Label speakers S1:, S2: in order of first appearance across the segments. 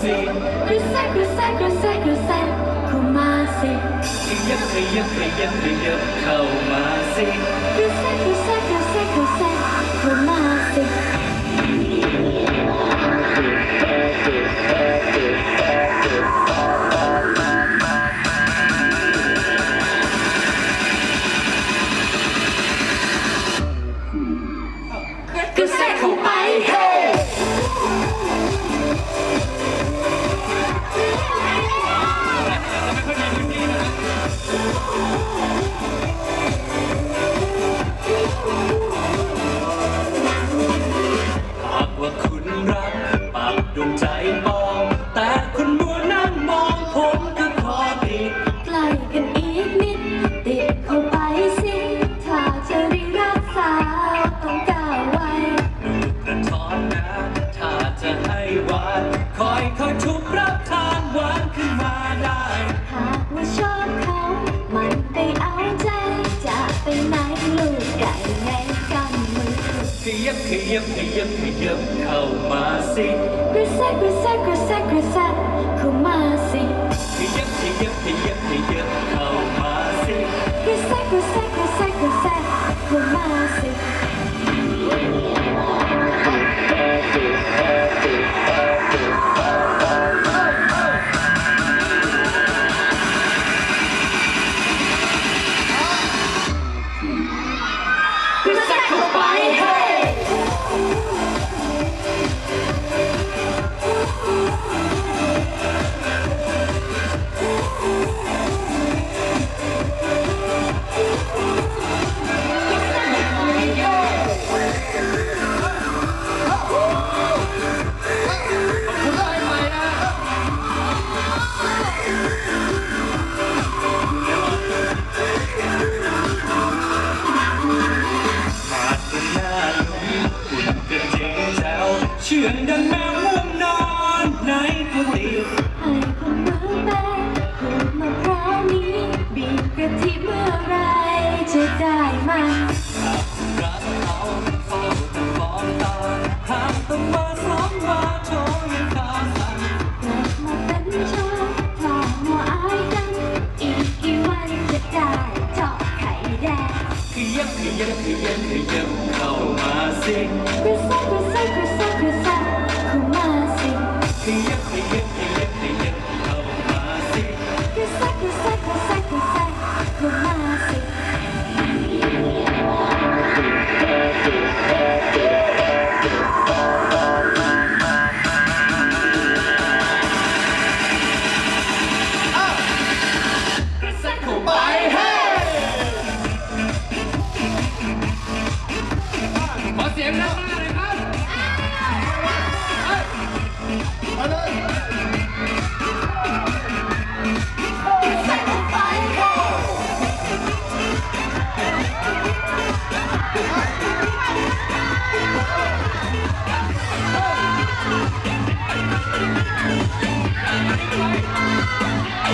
S1: Kumasi Krusai, Krusai, Krusai, Krusai Kumasi Yep, You say, you say, you say, you say, come on, Kumasi ยับขยับขยับขยับเข้ามาสิ
S2: กระแซะกระแซะกระแซะกระแซะเข้ามาสิ
S1: ยับขยับขยับขยับเข้ามาสิ
S2: กระแซะกระแซะกระแซะกระแซะเข้ามาสิข
S1: ยับ
S2: ก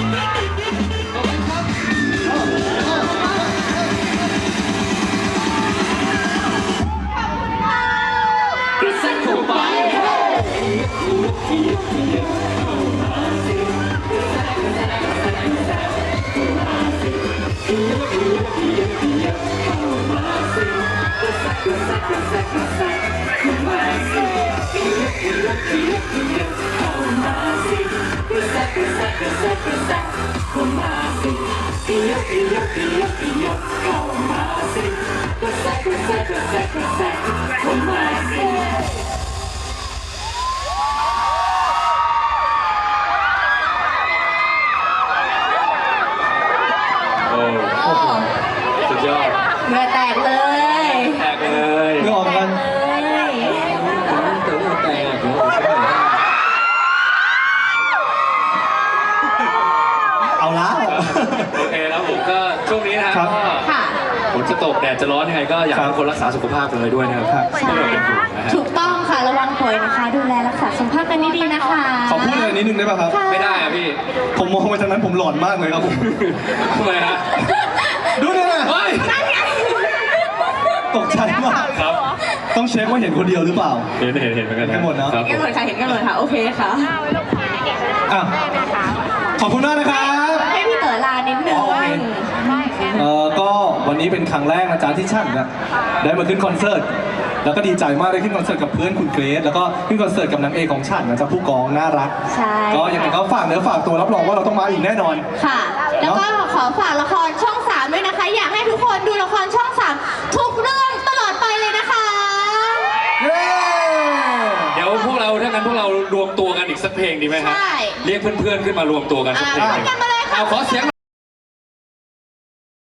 S2: ระแส
S1: เข้าไปเฮ้โอ้สุดยอด
S2: เมื่อแตก
S1: Pisah, pisah, Oh, oh. Sejauh. Mưa tẹt. ดดจะร้อนยังไงก็อยากให้ทุกคนรักษาสุขภาพกันเลยด้วยนะครับ
S3: ครับ
S1: ไม่ต้องเป็นห่วงนะฮะ
S2: ถูกต้องค่ะระวังป่วยนะคะ ดูแลรักษาสุขภาพกันดีๆนะคะ
S3: ขอพูดอะไรนิดนึงได้ป่ะครับ
S2: ค่ะ
S1: ไม่ได้อะพี่
S3: ผมมองไปทางนั้นผมหลอนมากเลยครับผม
S1: ทำไมฮะ
S3: ดูนี่นะ
S1: เฮ้ย
S3: ตกใจมาก
S1: ครับ
S3: ต้องเช็คว่าเห็นคนเดียวหรือเปล่า
S1: เห็นเห็นเห็นเหมือนกัน
S3: เห็นกันหมดเนอะ
S1: ครับ
S2: เห็นกันหมดค่ะ เห็นกันหมดค่ะ โอเคค่ะ
S3: อะขอบคุณมากนะครับ
S2: ให้พี่เต๋อลานิดนึง
S3: อ๋อโอเค เอ่อก็วันนี้เป็น ครั้งแรกนะจ๊ะที่ฉันนะได้มาขึ้นคอนเสิร์ตแล้วก็ดีใจมากได้ขึ้นคอนเสิร์ตกับเพื่อนคุณเกรซแล้วก็ขึ้นคอนเสิร์ตกับนางเอกของฉันนะจ๊ะผู้กองน่ารัก
S4: ใช่
S3: ก็ยังไงก็ฝากเนื้อฝากตัวรับรองว่าเราต้องมาอีกแน่นอน
S4: ค่ะ แล้วก็ขอฝากละครช่อง3ด้วยนะคะ อยากให้ทุกคนดูละครช่อง3ทุกเรื่องตลอดไปเลยนะคะ
S3: เย้
S1: เดี๋ยวพวกเราถ้างั้นพวกเรารวมตัวกันอีกสักเพลงดีไหมครับ
S4: ใช่
S1: เรียกเพื่อนๆขึ้นมารวมตัวกันสักเพลงหนึ่ง
S4: อะกันมาเลยค่ะ
S1: เอาขอเสียง